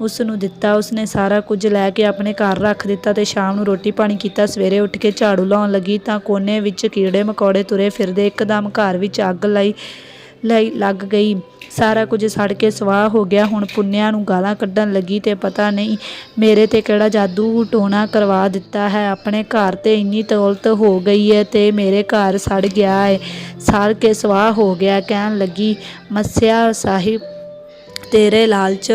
ਉਸ ਨੂੰ ਦਿੱਤਾ। ਉਸਨੇ ਸਾਰਾ ਕੁਝ ਲੈ ਕੇ ਆਪਣੇ ਘਰ ਰੱਖ ਦਿੱਤਾ ਤੇ ਸ਼ਾਮ ਨੂੰ ਰੋਟੀ ਪਾਣੀ ਕੀਤਾ। ਸਵੇਰੇ ਉੱਠ ਕੇ ਝਾੜੂ ਲਾਉਣ ਲੱਗੀ ਤਾਂ ਕੋਨੇ ਵਿੱਚ ਕੀੜੇ ਮਕੌੜੇ ਤੁਰੇ ਫਿਰਦੇ ਇੱਕਦਮ ਘਰ ਵਿੱਚ ਅੱਗ ਲਾਈ, ਲਈ, ਲੱਗ ਗਈ। ਸਾਰਾ ਕੁਝ ਸੜ ਕੇ ਸਵਾਹ ਹੋ ਗਿਆ। ਹੁਣ ਪੁੰਨਿਆ ਨੂੰ ਗਾਲਾਂ ਕੱਢਣ ਲੱਗੀ ਤੇ ਪਤਾ ਨਹੀਂ ਮੇਰੇ ਤੇ ਕਿਹੜਾ ਜਾਦੂ ਟੋਣਾ ਕਰਵਾ ਦਿੱਤਾ ਹੈ। ਆਪਣੇ ਘਰ ਤੇ ਇੰਨੀ ਤੌਲਤ ਹੋ ਗਈ ਹੈ ਤੇ ਮੇਰੇ ਘਰ ਸੜ ਗਿਆ ਹੈ। ਸੜ ਕੇ ਸਵਾਹ ਹੋ ਗਿਆ। ਕਹਿਣ ਲੱਗੀ, ਮੱਸਿਆ ਸਾਹਿਬ ਤੇਰੇ ਲਾਲਚ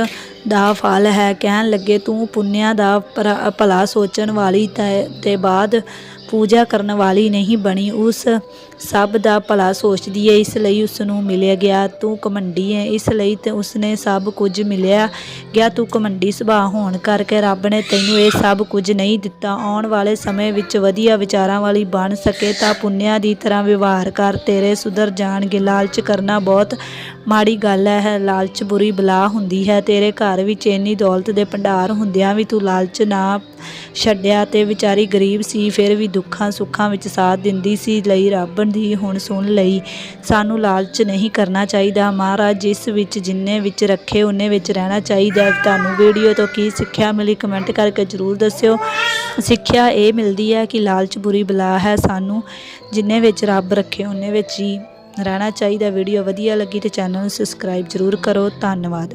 ਦਾ ਫਲ ਹੈ। ਕਹਿਣ ਲੱਗੇ, ਤੂੰ ਪੁੰਨਿਆ ਦਾ ਭਰਾ- ਭਲਾ ਸੋਚਣ ਵਾਲੀ ਤੇ- ਤੇ ਬਾਅਦ ਪੂਜਾ ਕਰਨ ਵਾਲੀ ਨਹੀਂ ਬਣੀ, ਉਸ ਸਭ ਦਾ ਭਲਾ ਸੋਚਦੀ ਹੈ ਇਸ ਲਈ ਉਸ ਨੂੰ ਮਿਲਿਆ ਗਿਆ, ਤੂੰ ਕਮੰਡੀ ਹੈ ਇਸ ਲਈ ਤੇ ਉਸਨੇ ਸਭ ਕੁਝ ਮਿਲਿਆ ਗਿਆ, ਤੂੰ ਕਮੰਡੀ ਸੁਭਾਅ ਹੋਣ ਕਰਕੇ ਰੱਬ ਨੇ ਤੈਨੂੰ ਇਹ ਸਭ ਕੁਝ ਨਹੀਂ ਦਿੱਤਾ। ਆਉਣ ਵਾਲੇ ਸਮੇਂ ਵਿੱਚ ਵਧੀਆ ਵਿਚਾਰਾਂ ਵਾਲੀ ਬਣ ਸਕੇ ਤਾਂ ਪੁੰਨਿਆ ਦੀ ਤਰ੍ਹਾਂ ਵਿਵਹਾਰ ਕਰ। ਤੇਰੇ ਸੁਧਰ ਜਾਣਗੇ। ਲਾਲਚ ਕਰਨਾ ਬਹੁਤ ਮਾੜੀ ਗੱਲ ਹੈ। ਲਾਲਚ ਬੁਰੀ ਬਲਾ ਹੁੰਦੀ ਹੈ। ਤੇਰੇ ਘਰ ਵਿੱਚ ਇੰਨੀ ਦੌਲਤ ਦੇ ਭੰਡਾਰ ਹੁੰਦਿਆਂ ਵੀ ਤੂੰ ਲਾਲਚ ਨਾ ਛੱਡਿਆ ਤੇ ਵਿਚਾਰੀ ਗਰੀਬ ਸੀ, ਫਿਰ ਵੀ ਦੁੱਖਾਂ ਸੁੱਖਾਂ ਵਿੱਚ ਸਾਥ ਦਿੰਦੀ ਸੀ, ਲਈ ਰੱਬ ਦੀ ਹੁਣ ਸੁਣ ਲਈ। ਸਾਨੂੰ ਲਾਲਚ ਨਹੀਂ ਕਰਨਾ ਚਾਹੀਦਾ। ਮਹਾਰਾਜ ਜਿਸ ਵਿੱਚ ਜਿੰਨੇ ਵਿੱਚ ਰੱਖੇ, ਉਹਨੇ ਵਿੱਚ ਰਹਿਣਾ ਚਾਹੀਦਾ। ਤੁਹਾਨੂੰ ਵੀਡੀਓ ਤੋਂ ਕੀ ਸਿੱਖਿਆ ਮਿਲੀ ਕਮੈਂਟ ਕਰਕੇ ਜ਼ਰੂਰ ਦੱਸਿਓ। ਸਿੱਖਿਆ ਇਹ ਮਿਲਦੀ ਹੈ ਕਿ ਲਾਲਚ ਬੁਰੀ ਬਲਾ ਹੈ। ਸਾਨੂੰ ਜਿੰਨੇ ਵਿੱਚ ਰੱਬ ਰੱਖੇ, ਉਹਨੇ ਵਿੱਚ ਹੀ ਰਹਿਣਾ ਚਾਹੀਦਾ। ਵੀਡੀਓ ਵਧੀਆ ਲੱਗੀ ਤੇ ਚੈਨਲ ਨੂੰ ਸਬਸਕ੍ਰਾਈਬ ਜ਼ਰੂਰ ਕਰੋ। ਧੰਨਵਾਦ।